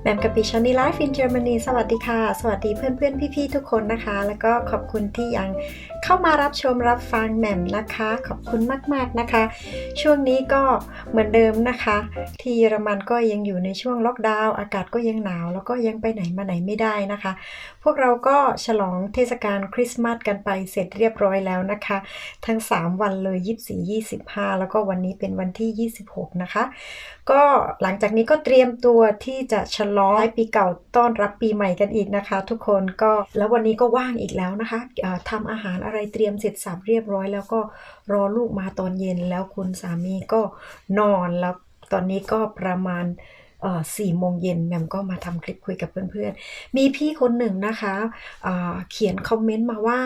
แหม่มกับปิชอนีไลฟ์อินเยอรมนีสวัสดีค่ะ สวัสดีเพื่อนๆ พี่ๆ ทุกคนนะคะ แล้วก็ขอบคุณที่ยัง เข้ามารับชมรับฟังแหม่มนะคะ ขอบคุณมากๆนะคะ ช่วงนี้ก็เหมือนเดิมนะคะ ที่เยอรมันก็ยังอยู่ในช่วงล็อกดาวน์อากาศก็ยังหนาว แล้วก็ยังไปไหนมาไหนไม่ได้นะคะ พวกเราก็ฉลองเทศกาลคริสต์มาสกันไปเสร็จเรียบร้อยแล้วนะคะ ทั้ง 3 วันเลย 24 25 แล้วก็วันนี้เป็นวันที่ 26 นะคะ ก็หลังจากนี้ก็เตรียมตัวที่จะฉลองปีเก่าต้อนรับปีใหม่กันอีกนะคะ ทุกคนก็แล้ววันนี้ก็ว่างอีกแล้วนะคะทำอาหารอะไรเตรียมเสร็จสับเรียบร้อย แล้วก็รอลูกมาตอนเย็นแล้วคุณสามีก็นอนแล้วตอนนี้ก็ประมาณสี่โมงเย็นแหม่มก็มาทำคลิปคุยกับเพื่อนๆ มีพี่คนหนึ่งนะคะเเขียนคอมเมนต์มาว่า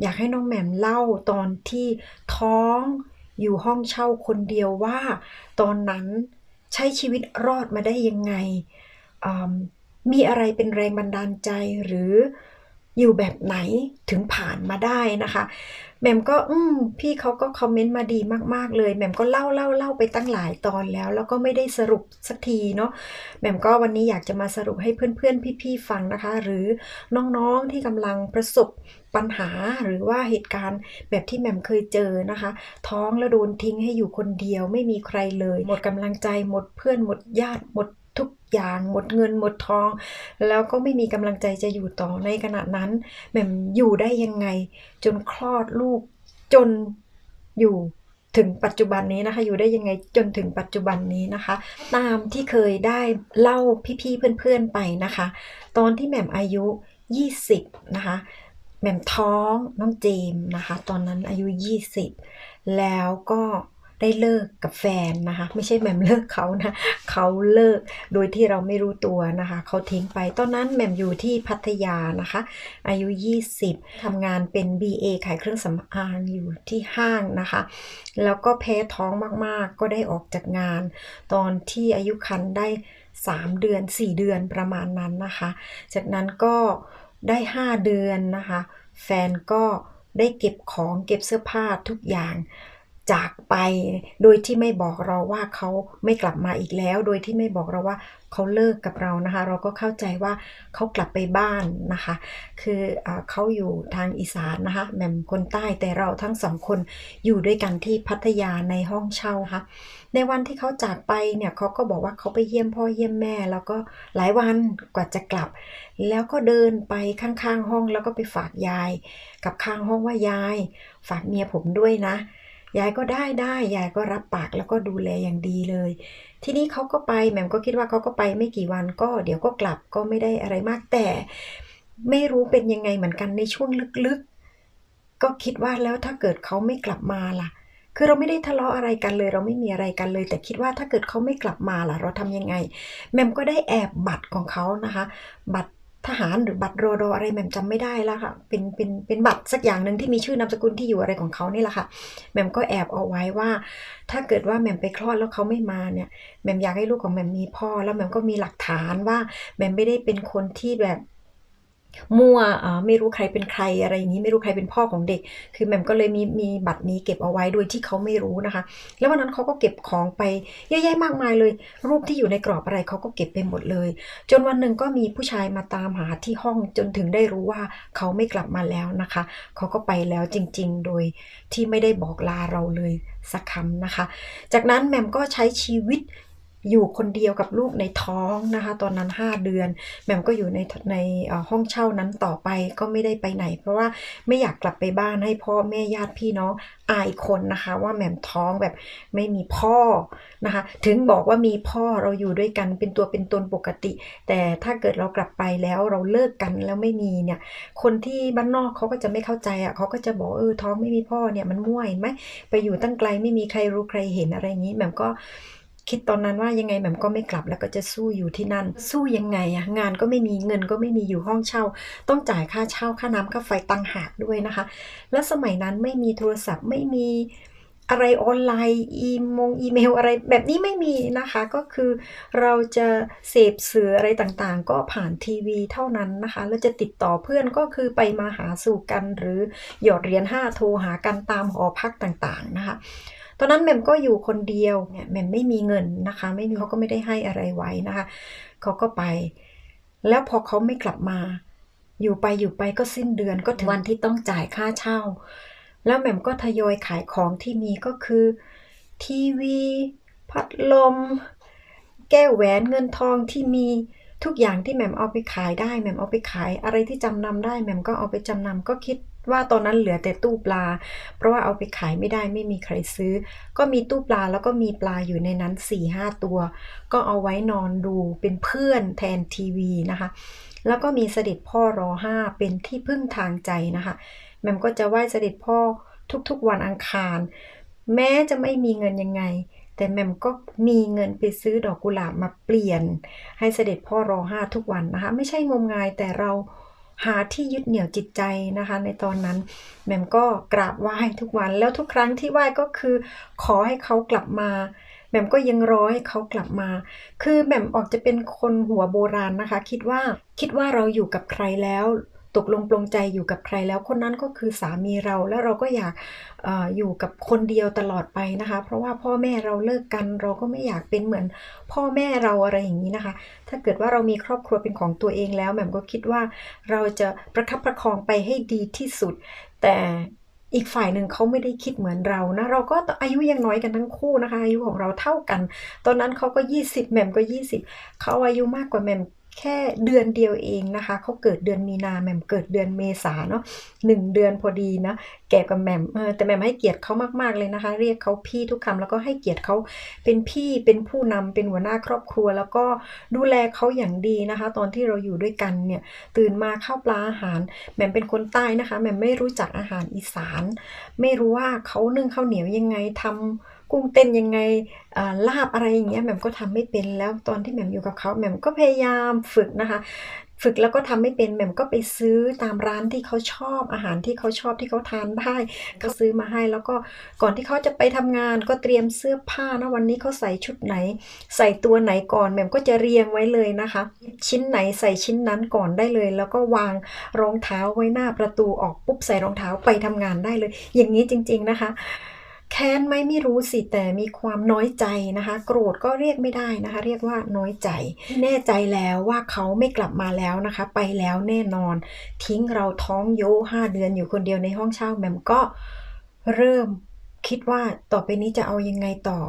อยากให้น้องแหม่มเล่าตอนที่ท้องอยู่ห้องเช่าคนเดียวว่า ตอนนั้นใช้ชีวิตรอดมาได้ยังไงมมีอะไรเป็นแรงบันดาลใจหรือ อยู่แบบไหนถึงผ่านมาได้นะคะแม่มก็อืมพี่เขาก็คอมเมนต์มาดีมาก ๆ เลยแม่มก็เล่าเล่าเล่าไปตั้งหลายตอนแล้ว แล้วก็ไม่ได้สรุปสักทีเนาะแม่มก็วันนี้อยากจะมาสรุปให้เพื่อนๆพี่ๆฟังนะคะ หรือน้องๆที่กำลังประสบปัญหาหรือว่าเหตุการณ์แบบที่แม่มเคยเจอนะคะ ท้องแล้วโดนทิ้งให้อยู่คนเดียวไม่มีใครเลย หมดกำลังใจหมดเพื่อนหมดญาติหมด ทุกอย่างหมดเงินหมดทอง แล้วก็ไม่มีกำลังใจจะอยู่ต่อในขณะนั้นแหม่มอยู่ได้ยังไง จนคลอดลูกจนอยู่ถึงปัจจุบันนี้นะคะ อยู่ได้ยังไงจนถึงปัจจุบันนี้นะคะ ตามที่เคยได้เล่าพี่ๆเพื่อนๆไปนะคะ ตอนที่แหม่มอายุ 20 นะคะแหม่มท้องน้องเจมส์นะคะ ตอนนั้นอายุ 20 แล้วก็ ได้เลิกกับแฟนนะคะ ไม่ใช่แหม่มเลิกเขานะเขาเลิกโดยที่เราไม่รู้ตัวนะคะเขาทิ้งไปตอนนั้นแหม่มอยู่ที่พัทยานะคะ อายุ 20ทำงานเป็น BA ขายเครื่องสำอางอยู่ที่ห้างนะคะ แล้วก็แพ้ท้องมากๆ ก็ได้ออกจากงาน ตอนที่อายุครรภ์ได้ 3 เดือน 4 เดือนประมาณนั้นนะคะ จากนั้นก็ได้ 5 เดือนนะคะ แฟนก็ได้เก็บของเก็บเสื้อผ้าทุกอย่าง จากไป โดยที่ไม่บอกเราว่าเขาไม่กลับมาอีกแล้ว โดยที่ไม่บอกเราว่าเขาเลิกกับเรานะคะ เราก็เข้าใจว่าเขากลับไปบ้านนะคะ คืออเขาอยู่ทางอีสานนะคะแหม่มคนใต้แต่เราทั้งสองคนอยู่ด้วยกันที่พัทยาในห้องเช่าค่ะในวันที่เขาจากไปเนี่ยเขาก็บอกว่าเขาไปเยี่ยมพ่อเยี่ยมแม่ แล้วก็หลายวันกว่าจะกลับ แล้วก็เดินไปข้างๆห้องแล้วก็ไปฝากยาย กับข้างห้องว่ายาย ฝากเมียผมด้วยนะ ยายก็ได้ได้ยายก็รับปากแล้วก็ดูแลอย่างดีเลย ทีนี้เขาก็ไปแหม่มก็คิดว่าเขาก็ไปไม่กี่วันก็ เดี๋ยวก็กลับก็ไม่ได้อะไรมากแต่ ไม่รู้เป็นยังไงเหมือนกันในช่วงลึกๆ ก็คิดว่าแล้วถ้าเกิดเขาไม่กลับมาล่ะ คือเราไม่ได้ทะเลาะอะไรกันเลย เราไม่มีอะไรกันเลย แต่คิดว่าถ้าเกิดเขาไม่กลับมาล่ะ เราทำยังไงแหม่มก็ได้แอบบัตรของเขานะคะ บัตร ทหารหรือบัตรรอดออะไรแหม่มจำไม่ได้แล้วค่ะ เป็นเป็นเป็นบัตรสักอย่างหนึ่งที่มีชื่อนามสกุลที่อยู่อะไรของเขานี่แหละค่ะแหม่มก็แอบเอาไว้ว่า ถ้าเกิดว่าแหม่มไปคลอดแล้วเขาไม่มาเนี่ยแหม่มอยากให้ลูกของแหม่มมีพ่อ แล้วแหม่มก็มีหลักฐานว่าแหม่มไม่ได้เป็นคนที่แบบ มั่วไม่รู้ใครเป็นใครอะไรอย่างนี้ ไม่รู้ใครเป็นพ่อของเด็ก คือแม่มก็เลยมีมีบัตรนี้เก็บเอาไว้โดยที่เขาไม่รู้นะคะ แล้ววันนั้นเขาก็เก็บของไปเยอะแยะมากมายเลย รูปที่อยู่ในกรอบอะไรเขาก็เก็บไปหมดเลย จนวันหนึ่งก็มีผู้ชายมาตามหาที่ห้องจนถึงได้รู้ว่าเขาไม่กลับมาแล้วนะคะ เขาก็ไปแล้วจริง ๆ โดยที่ไม่ได้บอกลาเราเลยสักคำนะคะ จากนั้นแม่มก็ใช้ชีวิต อยู่คนเดียวกับลูกในท้องนะคะ ตอนนั้น 5 เดือนแหม่มก็อยู่ในในห้องเช่านั้นต่อไปก็ไม่ได้ไปไหน เพราะว่าไม่อยากกลับไปบ้านให้พ่อแม่ญาติพี่น้องอายคนนะคะ ว่าแหม่มท้องแบบไม่มีพ่อนะคะ ถึงบอกว่ามีพ่อเราอยู่ด้วยกันเป็นตัวเป็นตนปกติ แต่ถ้าเกิดเรากลับไปแล้วเราเลิกกันแล้วไม่มีเนี่ย คนที่บ้านนอกเขาก็จะไม่เข้าใจอะเขาก็จะบอกเออท้องไม่มีพ่อเนี่ยมันม่วเห็นไหมไปอยู่ตั้งไกลไม่มีใครรู้ใครเห็นอะไรอย่างนี้แหม่มก็ คิดตอนนั้นว่ายังไงแหม่มก็ไม่กลับแล้วก็จะสู้อยู่ที่นั่น สู้ยังไงอะงานก็ไม่มีเงินก็ไม่มีอยู่ห้องเช่า ต้องจ่ายค่าเช่าค่าน้ำค่าไฟตังหากด้วยนะคะ แล้วสมัยนั้นไม่มีโทรศัพท์ไม่มีอะไรออนไลน์อีมงอีเมลอะไรแบบนี้ไม่มีนะคะ ก็คือเราจะเสพสื่ออะไรต่างๆ ก็ผ่านทีวีเท่านั้นนะคะแล้วจะติดต่อเพื่อนก็คือไปมาหาสู่กันหรือหยอดเหรียญห้าโทรหากันตามหอพักต่างๆนะคะ ตอนนั้นแหม่มก็อยู่คนเดียวเนี่ยแหม่มไม่มีเงินนะคะ ไม่มีเขาก็ไม่ได้ให้อะไรไว้นะคะเขาก็ไป แล้วพอเขาไม่กลับมา อยู่ไปอยู่ไปก็สิ้นเดือนก็ถึงวันที่ต้องจ่ายค่าเช่า แล้วแหม่มก็ทยอยขายของที่มีก็คือ ทีวี พัดลม แก้วแหวนเงินทองที่มีทุกอย่างที่แหม่มเอาไปขายได้แหม่มเอาไปขายอะไรที่จำนำได้แหม่มก็เอาไปจำนำก็คิด ว่าตอนนั้นเหลือแต่ตู้ปลา เพราะว่าเอาไปขายไม่ได้ไม่มีใครซื้อ ก็มีตู้ปลาแล้วก็มีปลาอยู่ในนั้น4ี่ห้าตัว ก็เอาไว้นอนดูเป็นเพื่อนแทนทีวีนะคะ แล้วก็มีเสด็จพ่อรอห้าเป็นที่พึ่งทางใจนะคะแม่มก็จะไหว้เสด็จพ่อทุกๆวันอังคาร แม้จะไม่มีเงินยังไง แต่แม่มก็มีเงินไปซื้อดอกกุหลาบมาเปลี่ยน ให้เสด็จพ่อรอห้าทุกวันนะคะ ไม่ใช่งมงายแต่เรา หาที่ยึดเหนี่ยวจิตใจนะคะ ในตอนนั้นแหม่มก็กราบไหว้ทุกวันแล้วทุกครั้งที่ไหว้ก็คือ ขอให้เขากลับมาแหม่มก็ยังรอให้เขากลับมา คือแหม่มออกจะเป็นคนหัวโบราณนะคะ คิดว่าคิดว่าเราอยู่กับใครแล้ว ตกลงปลงใจอยู่กับใครแล้วคนนั้นก็คือสามีเราแล้วเราก็อยากออยู่กับคนเดียวตลอดไปนะคะ เพราะว่าพ่อแม่เราเลิกกัน เราก็ไม่อยากเป็นเหมือนพ่อแม่เราอะไรอย่างนี้นะคะ ถ้าเกิดว่าเรามีครอบครัวเป็นของตัวเองแล้วแหม่มก็คิดว่าเราจะประคับประคองไปให้ดีที่สุด แต่อีกฝ่ายหนึ่งเขาไม่ได้คิดเหมือนเรานะ เราก็อายุยังน้อยกันทั้งคู่นะคะ อายุของเราเท่ากัน ตอนนั้นเขาก็ 20แหม่มก็ 20เขาอายุมากกว่าแหม่ม แค่เดือนเดียวเองนะคะเขาเกิดเดือนมีนาแหม่มเกิดเดือนเมษาเนาะหนึ่งเดือนพอดีนะแก่กับแหม่มเออแต่แหม่มให้เกียรติเขามากๆเลยนะคะ เรียกเขาพี่ทุกคำแล้วก็ให้เกียรติเขาเป็นพี่เป็นผู้นำเป็นหัวหน้าครอบครัว แล้วก็ดูแลเขาอย่างดีนะคะ ตอนที่เราอยู่ด้วยกันเนี่ยตื่นมาข้าวปลาอาหารแหม่มเป็นคนใต้นะคะแหม่มไม่รู้จักอาหารอีสาน ไม่รู้ว่าเขานึ่งข้าวเหนียวยังไงทำ กุ้งเต้นยังไงลาบอะไรอย่างเงี้ยแหม่มก็ทำไม่เป็นแล้วตอนที่แหม่มอยู่กับเขาแหม่มก็พยายามฝึกนะคะ ฝึกแล้วก็ทำไม่เป็นแหม่มก็ไปซื้อตามร้านที่เขาชอบอาหารที่เขาชอบที่เขาทานได้ก็ซื้อมาให้แล้วก็ก่อนที่เขาจะไปทำงานก็เตรียมเสื้อผ้านะวันนี้เขาใส่ชุดไหน ใส่ตัวไหนก่อนแหม่มก็จะเรียงไว้เลยนะคะ ชิ้นไหนใส่ชิ้นนั้นก่อนได้เลย แล้วก็วางรองเท้าไว้หน้าประตูออกปุ๊บใส่รองเท้าไปทำงานได้เลย อย่างนี้จริง ๆนะคะ แค้นไหมไม่รู้สิแต่มีความน้อยใจนะคะ โกรธก็เรียกไม่ได้นะคะ เรียกว่าน้อยใจ แน่ใจแล้วว่าเขาไม่กลับมาแล้วนะคะ ไปแล้วแน่นอน ทิ้งเราท้องโยห้าเดือนอยู่คนเดียวในห้องเช่าแมมก็เริ่มคิดว่าต่อไปนี้จะเอายังไงต่อ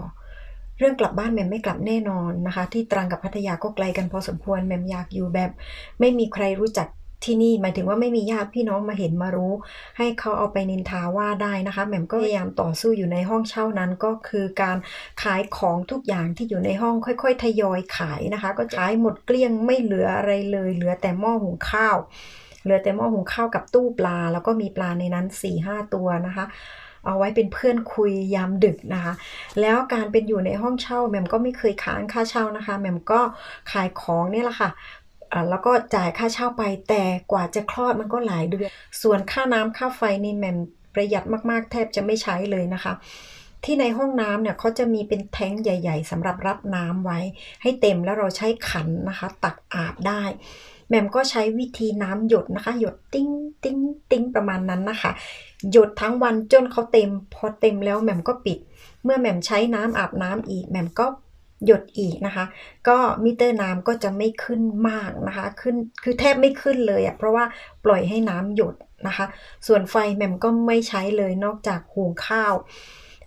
เรื่องกลับบ้านแมมไม่กลับแน่นอนนะคะ ที่ตรังกับพัทยาก็ไกลกันพอสมควรแมมอยากอยู่แบบ ไม่มีใครรู้จัก ที่นี่หมายถึงว่าไม่มีญาติพี่น้องมาเห็นมารู้ ให้เขาเอาไปนินทาว่าได้นะคะแหม่มก็พยายามต่อสู้อยู่ในห้องเช่านั้นก็คือการขายของทุกอย่างที่อยู่ในห้องค่อย ๆ ทยอยขายนะคะ ก็ขายหมดเกลี้ยงไม่เหลืออะไรเลย เหลือแต่หม้อหุงข้าว เหลือแต่หม้อหุงข้าวกับตู้ปลา แล้วก็มีปลาในนั้น4ี่ห้าตัวนะคะเอาไว้เป็นเพื่อนคุยยามดึกนะคะ แล้วการเป็นอยู่ในห้องเช่าแหม่มก็ไม่เคยค้างค่าเช่านะคะแหม่มก็ขายของนี่แหละค่ะ แล้วก็จ่ายค่าเช่าไปแต่กว่าจะคลอดมันก็หลายเดือน ส่วนค่าน้ำค่าไฟนี่แหม่มประหยัดมากๆ แทบจะไม่ใช้เลยนะคะ ที่ในห้องน้ำเนี่ยเขาจะมีเป็นแท้งใหญ่ ๆสำหรับรับน้ำไว้ ให้เต็มแล้วเราใช้ขันนะคะ ตักอาบได้แหม่มก็ใช้วิธีน้ำหยดนะคะ หยดติ้งติ้งติ้งประมาณนั้นนะคะ หยดทั้งวันจนเขาเต็ม พอเต็มแล้วแหม่มก็ปิด เมื่อแหม่มใช้น้ำอาบน้ำอีกแหม่มก็ หยดอีกนะคะ ก็มิเตอร์น้ำก็จะไม่ขึ้นมากนะคะ ขึ้นคือแทบไม่ขึ้นเลยอะ่ะเพราะว่าปล่อยให้น้ำหยดนะคะ ส่วนไฟแมมก็ไม่ใช้เลยนอกจากหุงข้าว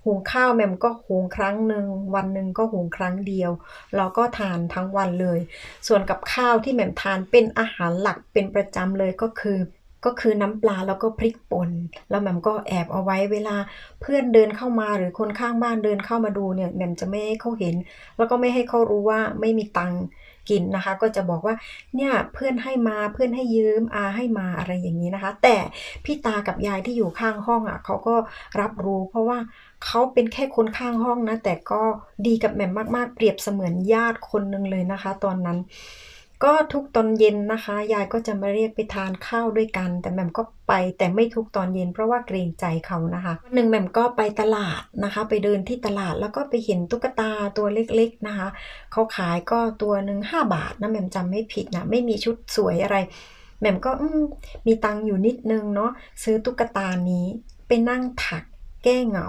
หุงข้าวแมมก็หุงครั้งหนึ่งวันหนึ่งก็หุงครั้งเดียวเราก็ทานทั้งวันเลย ส่วนกับข้าวที่แมมทานเป็นอาหารหลักเป็นประจำเลยก็คือ ก็คือน้ำปลาแล้วก็พริกป่นแล้วแหม่มก็แอบเอาไว้เวลาเพื่อนเดินเข้ามาหรือคนข้างบ้านเดินเข้ามาดูเนี่ยแหม่มจะไม่ให้เขาเห็น แล้วก็ไม่ให้เขารู้ว่าไม่มีตังกินนะคะ ก็จะบอกว่าเนี่ยเพื่อนให้มาเพื่อนให้ยืมอาให้มาอะไรอย่างนี้นะคะ แต่พี่ตากับยายที่อยู่ข้างห้องอะเขาก็รับรู้ เพราะว่าเขาเป็นแค่คนข้างห้องนะแต่ก็ดีกับแหม่มมากๆ เปรียบเสมือนญาติคนหนึ่งเลยนะคะ ตอนนั้น ก็ทุกตอนเย็นนะคะ ยายก็จะมาเรียกไปทานข้าวด้วยกัน แต่แหม่มก็ไปแต่ไม่ทุกตอนเย็นเพราะว่าเกรงใจเขานะคะวันหนึ่งแหม่มก็ไปตลาดนะคะ ไปเดินที่ตลาดแล้วก็ไปเห็นตุ๊กตาตัวเล็กๆนะคะ เขาขายก็ตัวหนึ่งห้าบาทนะแหม่มจำไม่ผิดนะไม่มีชุดสวยอะไรแหม่มก็มีตังอยู่นิดนึงเนาะซื้อตุ๊กตานี้ไปนั่งถักแก้เหงา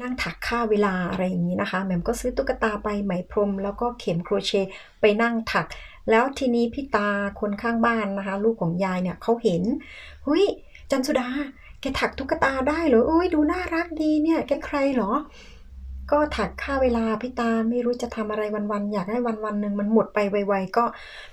นั่งถักค่าเวลาอะไรอย่างนี้นะคะแหม่มก็ซื้อตุ๊กตาไปไหมพรม แล้วก็เข็มโครเชต์ไปนั่งถัก แล้วทีนี้พี่ตาคนข้างบ้านนะคะ ลูกของยายเนี่ยเขาเห็นเฮ้ยจันสุดา แกถักตุ๊กตาได้เหรอเอ้ยดูน่ารักดีเนี่ย แกใครเหรอ ก็ถักค่าเวลาพี่ตาไม่รู้จะทำอะไรวันๆอยากให้วันวันๆหนึ่งมันหมดไปไวๆก็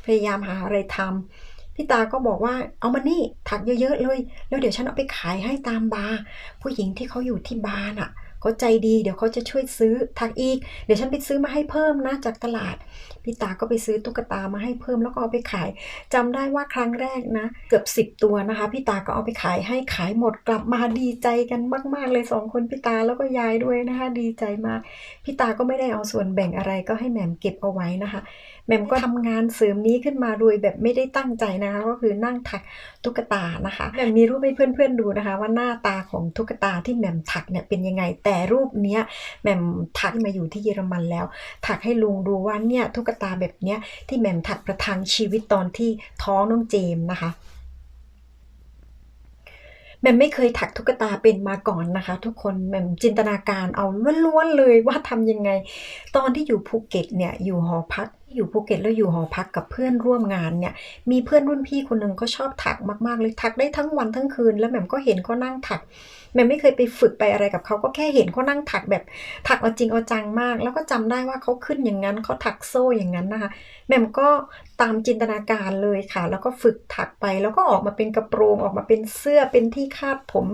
พยายามหาอะไรทำพี่ตาก็บอกว่าเอามานี่ถักเยอะๆเลย แล้วเดี๋ยวฉันเอาไปขายให้ตามบาร์ผู้หญิงที่เขาอยู่ที่บาร์น่ะ เขาใจดี เดี๋ยวเขาจะช่วยซื้อถักอีก เดี๋ยวฉันไปซื้อมาให้เพิ่มนะจากตลาด พี่ตาก็ไปซื้อตุ๊กตามาให้เพิ่มแล้วก็เอาไปขายจำได้ว่าครั้งแรกนะ เกือบ 10 ตัวนะคะ พี่ตาก็เอาไปขายให้ขายหมดกลับมาดีใจกันมาก ๆ เลยสองคนพี่ตาแล้วก็ยายด้วยนะคะ ดีใจมาก พี่ตาก็ไม่ได้เอาส่วนแบ่งอะไรก็ให้แหม่มเก็บเอาไว้นะคะ แม่มก็ทำงานเสริมนี้ขึ้นมาโดยแบบไม่ได้ตั้งใจนะคะก็คือนั่งถักตุ๊กตานะคะแม่มมีรูปให้เพื่อนๆดูนะคะ ว่าหน้าตาของตุ๊กตาที่แม่มถักเนี่ยเป็นยังไงแต่รูปเนี้ยแม่มถักมาอยู่ที่เยอรมันแล้ว ถักให้ลุงดูว่าเนี่ยตุ๊กตาแบบเนี้ยที่แม่มถักประทังชีวิตตอนที่ท้องน้องเจมส์นะคะแม่มไม่เคยถักตุ๊กตาเป็นมาก่อนนะคะ ทุกคนแม่มจินตนาการเอาล้วนๆเลยว่าทำยังไง ตอนที่อยู่ภูเก็ตเนี่ยอยู่หอพัก อยู่ภูเก็ตแล้วอยู่หอพักกับเพื่อนร่วมงานเนี่ย มีเพื่อนรุ่นพี่คนหนึ่งก็ชอบถักมากๆเลยถักได้ทั้งวันทั้งคืน แล้วแหม่มก็เห็นเขานั่งถักแหม่มไม่เคยไปฝึกไปอะไรกับเขาก็แค่เห็นเขานั่งถักแบบถักเอาจริงเอาจังมาก แล้วก็จำได้ว่าเขาขึ้นอย่างนั้นเขาถักโซ่อย่างนั้นนะคะแหม่มก็ตามจินตนาการเลยค่ะ แล้วก็ฝึกถักไปแล้วก็ออกมาเป็นกระโปรงออกมาเป็นเสื้อเป็นที่คาดผม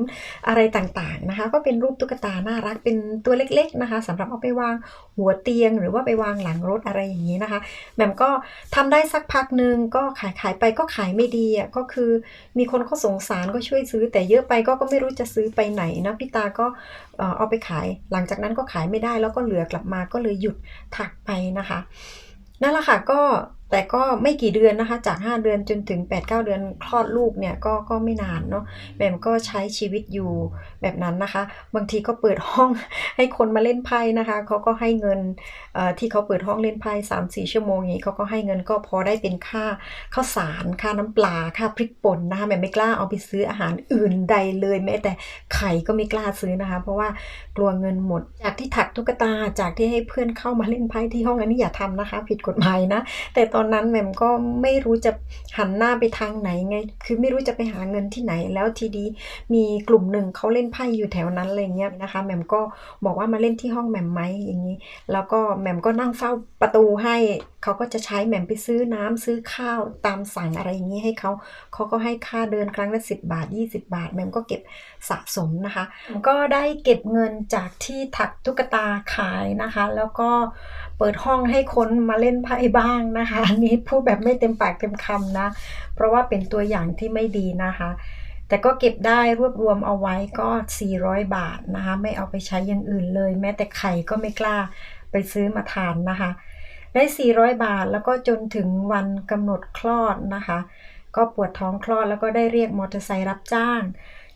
อะไรต่างๆนะคะ ก็เป็นรูปตุ๊กตาน่ารักเป็นตัวเล็ก ๆนะคะสำหรับเอาไปวางหัวเตียงหรือว่าไปวางหลังรถอะไรอย่างนี้นะคะแหม่มก็ทำได้สักพักหนึ่งก็ขายขายไปก็ขายไม่ดีอะก็คือมีคนเขาสงสารก็ช่วยซื้อ แต่เยอะไปก็ก็ไม่รู้จะซื้อไปไหนนะพี่ตาก็เอาไปขาย หลังจากนั้นก็ขายไม่ได้แล้วก็เหลือกลับมาก็เลยหยุดถักไปนะคะนั่นแหละค่ะก็ แต่ก็ไม่กี่เดือนนะคะ จาก 5 เดือนจนถึง 8-9 เดือนคลอดลูกเนี่ยก็ก็ไม่นานเนาะแหม่มก็ใช้ชีวิตอยู่แบบนั้นนะคะ บางทีก็เปิดห้องให้คนมาเล่นไพ่นะคะเขาก็ให้เงินที่เขาเปิดห้องเล่นไพ่สามสี่ชั่วโมงนี้เขาก็ให้เงินก็พอได้เป็นค่าข้าวสารค่าน้ำปลาค่าพริกป่นนะคะแหม่มไม่กล้าเอาไปซื้ออาหารอื่นใดเลยแม้แต่ไข่ก็ไม่กล้าซื้อนะคะ เพราะว่ากลัวเงินหมด จากที่ถักตุ๊กตาจากที่ให้เพื่อนเข้ามาเล่นไพ่ที่ห้องอันนี้อย่าทำนะคะ ผิดกฎหมายนะ แต่ตอนนั้นแหม่มก็ไม่รู้จะหันหน้าไปทางไหนไง คือไม่รู้จะไปหาเงินที่ไหน แล้วทีนี้มีกลุ่มหนึ่งเขาเล่นไพ่อยู่แถวนั้นอะไรเงี้ยนะคะแหม่มก็บอกว่ามาเล่นที่ห้องแหม่มไหมอย่างนี้ แล้วก็แหม่มก็นั่งเฝ้าประตูให้เขาก็จะใช้แหม่มไปซื้อน้ำซื้อข้าวตามสั่งอะไรอย่างนี้ให้เขาเขาก็ให้ค่าเดินครั้งละ10 บาท 20 บาท แหม่มก็เก็บสะสมนะคะ ก็ได้เก็บเงินจากที่ถักตุ๊กตาขายนะคะ แล้วก็เปิดห้องให้คนมาเล่นไพ่บ้างนะคะอันนี้พูดแบบไม่เต็มปากเต็มคำนะ เพราะว่าเป็นตัวอย่างที่ไม่ดีนะคะ แต่ก็เก็บได้รวบรวมเอาไว้ก็ 400 บาทนะคะ ไม่เอาไปใช้อย่างอื่นเลย แม้แต่ไข่ก็ไม่กล้าไปซื้อมาทานนะคะ ได้ 400 บาทแล้วก็จนถึงวันกำหนดคลอดนะคะ ก็ปวดท้องคลอดแล้วก็ได้เรียกมอเตอร์ไซค์รับจ้าง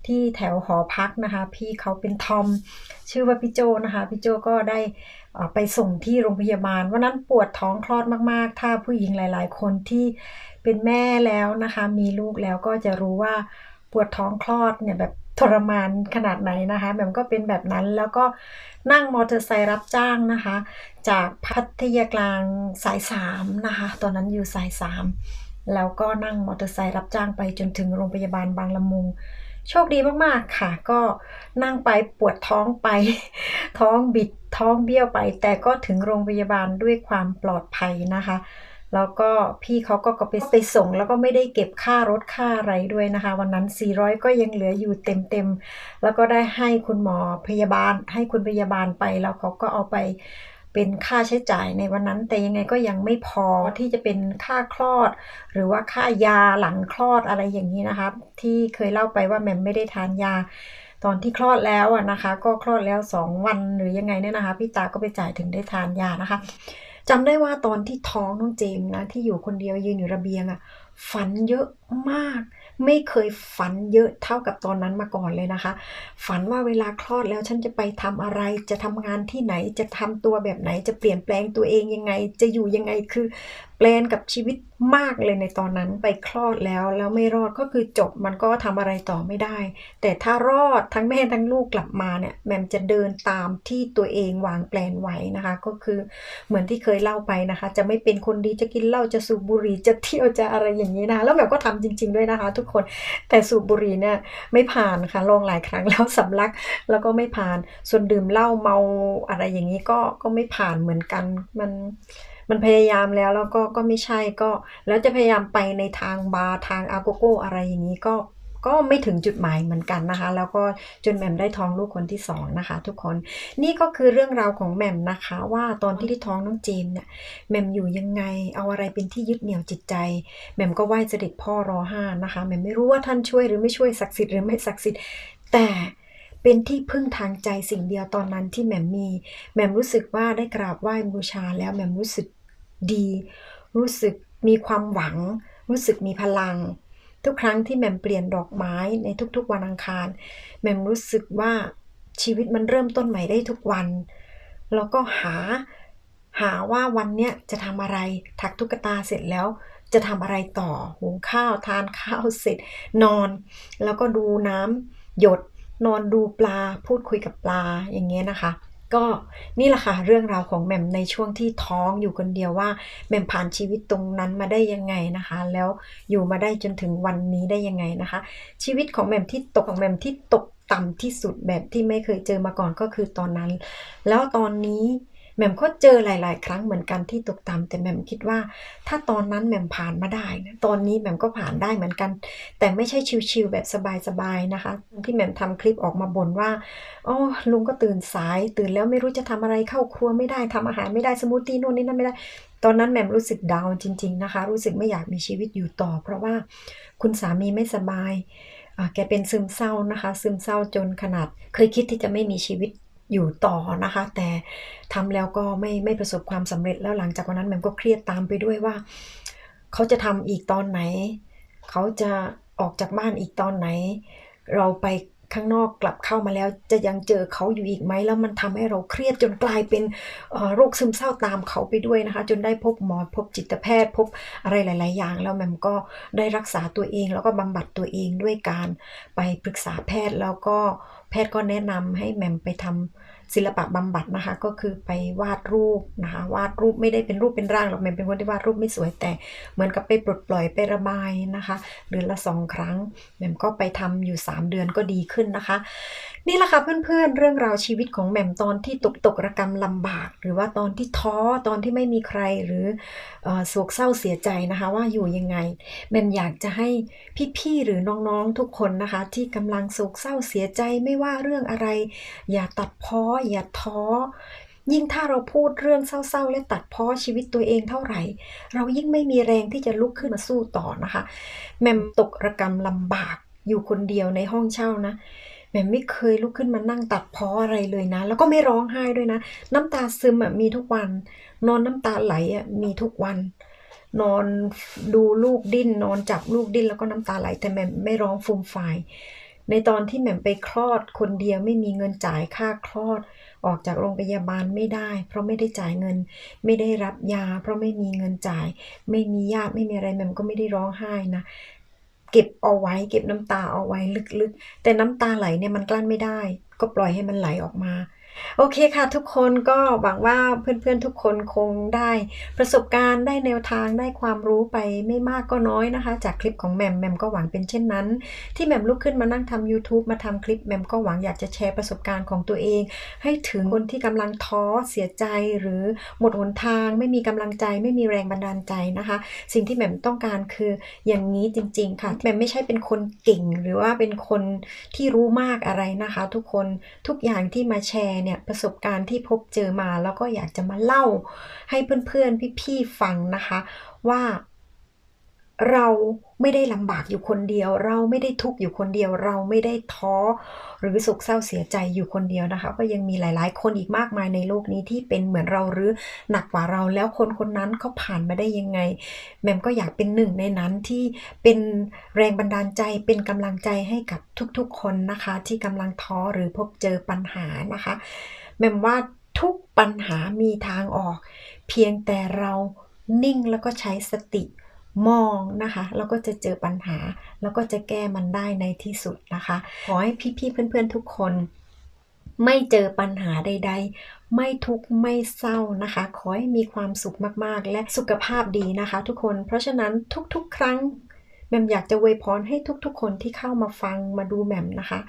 ที่แถวหอพักนะคะ พี่เขาเป็นทอม ชื่อว่าพี่โจนะคะพี่โจก็ได้ไปส่งที่โรงพยาบาลวันนั้นปวดท้องคลอดมาก ๆ ถ้าผู้หญิงหลาย ๆ คนที่เป็นแม่แล้วนะคะ มีลูกแล้วก็จะรู้ว่าปวดท้องคลอดเนี่ยแบบทรมานขนาดไหนนะคะแบบก็เป็นแบบนั้นแล้วก็นั่งมอเตอร์ไซค์รับจ้างนะคะ จากพัทยากลางสายสามนะคะ ตอนนั้นอยู่สายสามแล้วก็นั่งมอเตอร์ไซค์รับจ้างไปจนถึงโรงพยาบาลบางละมุง โชคดีมากๆค่ะ ก็นั่งไปปวดท้องไป ท้องบิดท้องเบี้ยวไป แต่ก็ถึงโรงพยาบาลด้วยความปลอดภัยนะคะ แล้วก็พี่เขาก็ก็ไปไปส่ง แล้วก็ไม่ได้เก็บค่ารถค่าอะไรด้วยนะคะ วันนั้น 400 ก็ยังเหลืออยู่เต็มๆแล้วก็ได้ให้คุณหมอพยาบาล ให้คุณพยาบาลไปแล้วเขาก็เอาไป เป็นค่าใช้จ่ายในวันนั้น แต่ยังไงก็ยังไม่พอที่จะเป็นค่าคลอด หรือว่าค่ายาหลังคลอดอะไรอย่างนี้นะคะที่เคยเล่าไปว่าแมมไม่ได้ทานยา ตอนที่คลอดแล้วอะนะคะ ก็คลอดแล้ว 2 วันหรือยังไงเนี่ยนะคะพี่ตาก็ไปจ่ายถึงได้ทานยานะคะจำได้ว่าตอนที่ท้องน้องเจมนะที่อยู่คนเดียวยืนอยู่ระเบียงอะฝันเยอะมาก ไม่เคยฝันเยอะเท่ากับตอนนั้นมาก่อนเลยนะคะ ฝันว่าเวลาคลอดแล้วฉันจะไปทำอะไร จะทำงานที่ไหน จะทำตัวแบบไหน จะเปลี่ยนแปลงตัวเองยังไง จะอยู่ยังไง คือ แปลนกับชีวิตมากเลยในตอนนั้นไปคลอดแล้วแล้วไม่รอดก็คือจบมันก็ทำอะไรต่อไม่ได้ แต่ถ้ารอดทั้งแม่ทั้งลูกกลับมาเนี่ยแหมมจะเดินตามที่ตัวเองวางแปลนไว้นะคะ ก็คือเหมือนที่เคยเล่าไปนะคะ จะไม่เป็นคนดีจะกินเหล้าจะสูบบุหรี่จะเที่ยวจะอะไรอย่างนี้นะแล้วแหมมก็ทำจริง ๆด้วยนะคะ ทุกคนแต่สูบบุหรี่เนี่ยไม่ผ่านค่ะลองหลายครั้งแล้วสำลักแล้วก็ไม่ผ่าน ส่วนดื่มเหล้าเมาอะไรอย่างนี้ก็ก็ไม่ผ่านเหมือนกันมัน มันพยายามแล้วแล้วก็ก็ไม่ใช่ก็ แล้วจะพยายามไปในทางบาร์ทางอาโกโกอะไรอย่างนี้ก็ก็ไม่ถึงจุดหมายเหมือนกันนะคะ แล้วก็จนแหม่มได้ท้องลูกคนที่สองนะคะ ทุกคนนี่ก็คือเรื่องราวของแหม่มนะคะ ว่าตอนที่ที่ท้องน้องเจมเนี่ยแหม่มอยู่ยังไงเอาอะไรเป็นที่ยึดเหนี่ยวจิตใจแหม่มก็ไหว้เสด็จพ่อรอห้านะคะแหม่มไม่รู้ว่าท่านช่วยหรือไม่ช่วยศักดิ์สิทธิ์หรือไม่ศักดิ์สิทธิ์แต่เป็นที่พึ่งทางใจสิ่งเดียวตอนนั้นที่แหม่มมีแหม่มรู้สึกว่าได้กราบไหว้บูชาแล้วแหม่มรู้สึก ดี รู้สึกมีความหวัง รู้สึกมีพลัง ทุกครั้งที่แมมเปลี่ยนดอกไม้ในทุกๆวันอังคาร แมมรู้สึกว่าชีวิตมันเริ่มต้นใหม่ได้ทุกวัน แล้วก็หาหาว่าวันเนี้ยจะทำอะไรถักตุ๊กตาเสร็จแล้วจะทำอะไรต่อหุงข้าวทานข้าวเสร็จ นอน แล้วก็ดูน้ำหยดนอนดูปลาพูดคุยกับปลาอย่างเงี้ยนะคะ ก็นี่แหละค่ะเรื่องราวของแหม่มในช่วงที่ท้องอยู่คนเดียวว่าแหม่มผ่านชีวิตตรงนั้นมาได้ยังไงนะคะ แล้วอยู่มาได้จนถึงวันนี้ได้ยังไงนะคะ ชีวิตของแหม่มที่ตกของแหม่มที่ตกต่ำที่สุดแบบที่ไม่เคยเจอมาก่อนก็คือตอนนั้น แล้วตอนนี้ แหม่มก็เจอหลาย ๆ ครั้งเหมือนกันที่ตกต่ำแต่แหม่มคิดว่า ถ้าตอนนั้นแหม่มผ่านมาได้นะตอนนี้แหม่มก็ผ่านได้เหมือนกัน แต่ไม่ใช่ชิวๆแบบสบาย ๆ นะคะ ที่แหม่มทำคลิปออกมาบ่นว่าอ๋อลุงก็ตื่นสายตื่นแล้วไม่รู้จะทำอะไรเข้าครัวไม่ได้ทำอาหารไม่ได้สมูทตี้นู่นนี่นั่นไม่ได้ตอนนั้นแหม่มรู้สึกดาวจริง ๆ นะคะ รู้สึกไม่อยากมีชีวิตอยู่ต่อ เพราะว่าคุณสามีไม่สบายแกเป็นซึมเศร้านะคะ ซึมเศร้าจนขนาด เคยคิดที่จะไม่มีชีวิต อยู่ต่อนะคะ แต่ทำแล้วก็ไม่ไม่ประสบความสำเร็จแล้วหลังจากวันนั้นแหม่มก็เครียดตามไปด้วยว่า เขาจะทำอีกตอนไหน เขาจะออกจากบ้านอีกตอนไหน เราไปข้างนอกกลับเข้ามาแล้วจะยังเจอเขาอยู่อีกไหมแล้วมันทำให้เราเครียดจนกลายเป็นโรคซึมเศร้าตามเขาไปด้วยนะคะ จนได้พบหมอพบจิตแพทย์พบอะไรหลาย ๆ อย่าง แล้วแมมก็ได้รักษาตัวเอง แล้วก็บำบัดตัวเองด้วยการไปปรึกษาแพทย์แล้วก็แพทย์ก็แนะนำให้แมมไปทำ ศิลปะบำบัดนะคะ ก็คือไปวาดรูปนะคะ วาดรูปไม่ได้เป็นรูปเป็นร่างหรอกแม่เป็นคนที่วาดรูปไม่สวยแต่เหมือนกับไปปลดปล่อยไประบายนะคะเดือนละสองครั้งแม่ก็ไปทำอยู่ 3 เดือนก็ดีขึ้นนะคะนี่แหละค่ะเพื่อนๆ เรื่องราวชีวิตของแหม่มตอนที่ตกตกระกรรมลำบาก หรือว่าตอนที่ท้อตอนที่ไม่มีใครหรือโศกเศร้าเสียใจนะคะ ว่าอยู่ยังไงแหม่มอยากจะให้พี่ๆหรือน้องๆทุกคนนะคะ ที่กำลังโศกเศร้าเสียใจไม่ว่าเรื่องอะไร อย่าตัดพ้ออย่าท้อยิ่งถ้าเราพูดเรื่องเศร้าๆ และตัดพ้อชีวิตตัวเองเท่าไหร่ เรายิ่งไม่มีแรงที่จะลุกขึ้นมาสู้ต่อนะคะ แมมตกระกรรมลำบากอยู่คนเดียวในห้องเช่านะ แมมไม่เคยลุกขึ้นมานั่งตัดพ้ออะไรเลยนะ แล้วก็ไม่ร้องไห้ด้วยนะ น้ำตาซึมอะมีทุกวัน นอนน้ำตาไหลอะมีทุกวัน นอนดูลูกดิ้น นอนจับลูกดิ้นแล้วก็น้ำตาไหล แต่แมมไม่ร้องฟูมฟายในตอนที่แหม่มไปคลอดคนเดียวไม่มีเงินจ่ายค่าคลอด ออกจากโรงพยาบาลไม่ได้ เพราะไม่ได้จ่ายเงิน ไม่ได้รับยา เพราะไม่มีเงินจ่าย ไม่มีญาติไม่มีอะไรแหม่มก็ไม่ได้ร้องไห้นะ เก็บเอาไว้ เก็บน้ำตาเอาไว้ลึกๆ แต่น้ำตาไหลเนี่ยมันกลั้นไม่ได้ ก็ปล่อยให้มันไหลออกมา โอเคค่ะทุกคนก็หวังว่าเพื่อนๆทุกคนคงได้ประสบการณ์ได้แนวทางได้ความรู้ไปไม่มากก็น้อยนะคะ จากคลิปของแมมแมมก็หวังเป็นเช่นนั้น ที่แมมลุกขึ้นมานั่งทำ YouTube มาทำคลิปแมมก็หวังอยากจะแชร์ประสบการณ์ของตัวเอง ให้ถึงคนที่กำลังท้อเสียใจหรือหมดหนทาง ไม่มีกำลังใจไม่มีแรงบันดาลใจนะคะ สิ่งที่แมมต้องการคืออย่างนี้จริง ๆ ค่ะแมมไม่ใช่เป็นคนเก่ง หรือว่าเป็นคนที่รู้มากอะไรนะคะ ทุกคนทุกอย่างที่มาแชร์เนี่ยประสบการณ์ที่พบเจอมา แล้วก็อยากจะมาเล่าให้เพื่อนๆพี่ๆฟังนะคะ ว่า เราไม่ได้ลำบากอยู่คนเดียว เราไม่ได้ทุกข์อยู่คนเดียว เราไม่ได้ท้อ หรือโศกเศร้าเสียใจอยู่คนเดียวนะคะก็ยังมีหลาย ๆ คนอีกมากมายในโลกนี้ที่เป็นเหมือนเราหรือหนักกว่าเราแล้วคนคนนั้นเขาผ่านมาได้ยังไง แมมก็อยากเป็นหนึ่งในนั้นที่เป็นแรงบันดาลใจเป็นกำลังใจให้กับทุกๆคนนะคะ ที่กำลังท้อหรือพบเจอปัญหานะคะ แมมว่าทุกปัญหามีทางออก เพียงแต่เรานิ่งแล้วก็ใช้สติ มองนะคะแล้วก็จะเจอปัญหา แล้วก็จะแก้มันได้ในที่สุดนะคะ ขอให้พี่ๆเพื่อนๆทุกคน ไม่เจอปัญหาใด ๆ ไม่ทุกข์ไม่เศร้านะคะ ขอให้มีความสุขมากๆ และสุขภาพดีนะคะ ทุกคน เพราะฉะนั้นทุกๆ ครั้งแหม่มอยากจะอวยพรให้ทุกๆ คนที่เข้ามาฟังมาดูแหม่มนะคะ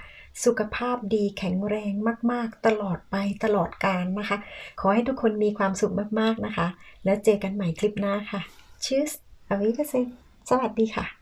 สุขภาพดีแข็งแรงมากๆ ตลอดไปตลอดกาลนะคะ ขอให้ทุกคนมีความสุขมากๆนะคะ แล้วเจอกันใหม่คลิปหน้าค่ะ Tschüss อวิเดเซนสวัสดีค่ะ